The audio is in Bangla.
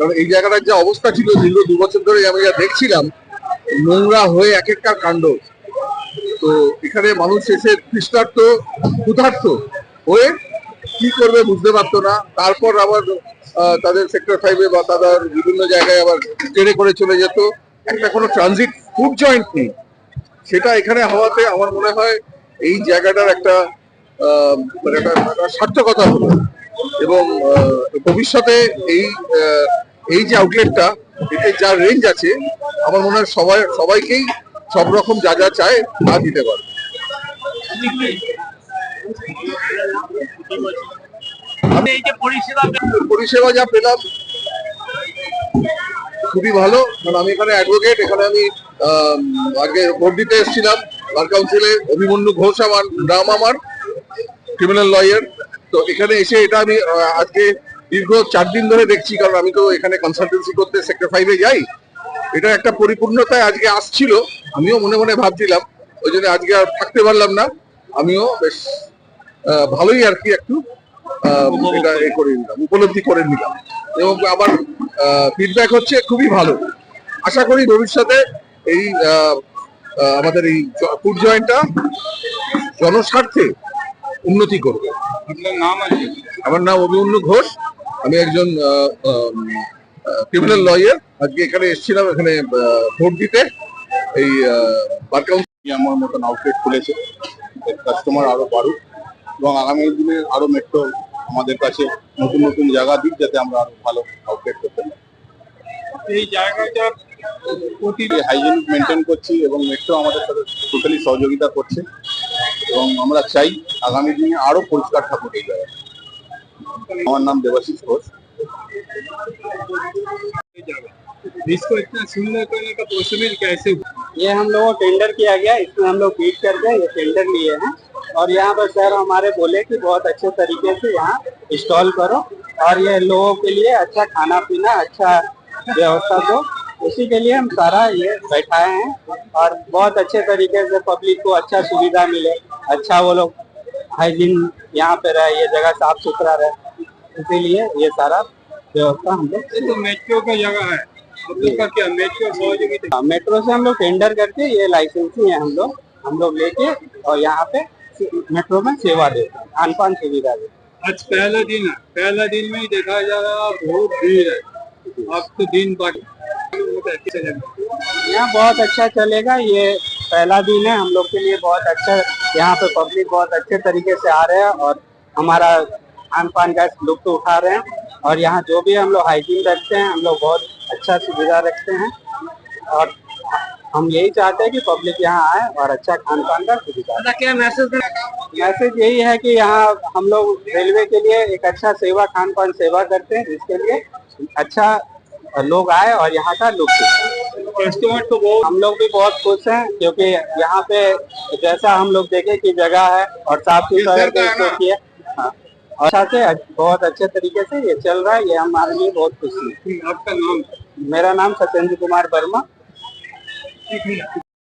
কারণ এই জায়গাটার যে অবস্থা ছিল দীর্ঘ দু বছর ধরে আমি যা দেখছিলাম, নোংরা হয়ে এক একটা কাণ্ড। তো এখানে মানুষ এসে তৃষ্ণার্ত, ক্ষুধার্ত হয়ে কি করবে বুঝতে পারতো না। তারপর আবার তাদের সেক্টর ফাইভে বা তাদের বিভিন্ন জায়গায় আবার ট্রেনে করে চলে যেত। একটা কোনো ট্রানজিট ফুড জয়েন্ট নেই। সেটা এখানে হওয়াতে আমার মনে হয় এই জায়গাটার একটা মানে একটা সার্থকতা হলো। এবং ভবিষ্যতে এই এই যে আউটলেটটা এতে যা রেঞ্জ আছে আমার মনে হয় সবাই সবাইকেই সব রকম যা যা চায় তা দিতে পারবে। এই যে পরিষেবা পরিষেবা যা পেলাম খুবই ভালো। কারণ আমি এখানে অ্যাডভোকেট এখানে আমি আগে ভোট দিতে এসেছিলাম বার কাউন্সিলে অভিমন্যু ঘোষ আমার নাম আমার ক্রিমিনাল লয়ার তো এখানে এসে এটা আমি আজকে দীর্ঘ চার দিন ধরে দেখছি কারণ আমি তো এখানে কনসালটেন্সি করতে সেক্টর ফাইভে যাই। এটা একটা পরিপূর্ণতায় আজকে আসছিল আমিও মনে মনে ভাবছিলাম ওই জন্য আজকে আর থাকতে পারলাম না। আমিও বেশ ভালোই আর কি একটু আহ, এটা এ করে নিলাম উপলব্ধি করে নিলাম। এবং আমার ফিডব্যাক হচ্ছে খুবই ভালো। আশা করি ভবিষ্যতে এই আমাদের এই ফুড জয়েন্টটা জনস্বার্থে উন্নতি করবে। আপনার নাম আছে? আমার নাম অভিমন্যু ঘোষ। আমি একজন ক্রিমিনাল লয়ার আজকে এখানে এসেছিলাম এখানে ভোট দিতে। এই বার কাউন্সিল আমার মতন আউটলেট খুলেছে। কাস্টমার আরও বাড়ুক। এবং আগামী দিনে আরও মেট্রো আমাদের কাছে নতুন নতুন জায়গা দিক যাতে আমরা আরও ভালো আউটলেট করতে পারি। এই জায়গাটা প্রতি হাইজেনিক মেনটেন করছি এবং মেট্রো আমাদের সাথে টোটালি সহযোগিতা করছে। এবং আমরা চাই আগামী দিনে আরও পরিষ্কার থাকুক এই জায়গা আমার নাম দেবাশিস ঘোষ इसको इतना सुंदर करने का प्रोसीजर कैसे हुआ ये हम लोगों को टेंडर किया गया इसमें हम लोग बीट करके ये टेंडर लिए हैं और यहाँ पर सर हमारे बोले कि बहुत अच्छे तरीके से यहाँ इंस्टॉल करो और ये लोगों के लिए अच्छा खाना पीना अच्छा व्यवस्था दो उसी के लिए हम सारा ये बैठाए हैं और बहुत अच्छे तरीके से पब्लिक को अच्छा सुविधा मिले अच्छा वो लोग हाइजीन यहाँ पे रहे ये जगह साफ़ सुथरा रहे इसीलिए ये सारा व्यवस्था हम लोग तो मेट्रो का जगह है क्या मेट्रो हाँ, मेट्रो से हम लोग टेंडर करके ये लाइसेंसी है हम लोग हम लोग लेके और यहाँ पे मेट्रो में सेवा देते हैं खान पान सुविधा देते आज पहला दिन है पहला दिन में ही देखा जा रहा है बहुत भीड़ है अब तो दिन बाकी। यहाँ बहुत अच्छा चलेगा ये पहला दिन है हम लोग के लिए बहुत अच्छा यहाँ पे पब्लिक बहुत अच्छे तरीके से आ रहे हैं और हमारा खान पान का लुत्फ उठा रहे हैं और यहाँ जो भी हम लोग हाइजीन रखते हैं हम लोग बहुत अच्छा सुविधा रखते हैं और हम यही चाहते हैं कि पब्लिक यहाँ आए और अच्छा खान पान का सुविधा क्या मैसेज मैसेज यही है कि यहाँ हम लोग रेलवे के लिए एक अच्छा सेवा खान पान सेवा करते हैं जिसके लिए अच्छा लोग आए और यहाँ का लुत्फ उठाएँ। कस्टमर तो बहुत हम लोग भी बहुत खुश हैं क्योंकि यहाँ पे जैसा हम लोग देखे की जगह है और साफ़ सुथरा इधर है हाँ। अच्छा से बहुत अच्छे तरीके से ये चल रहा है ये हमारे लिए बहुत खुशी है। आपका नाम? मेरा नाम सत्येंद्र कुमार वर्मा।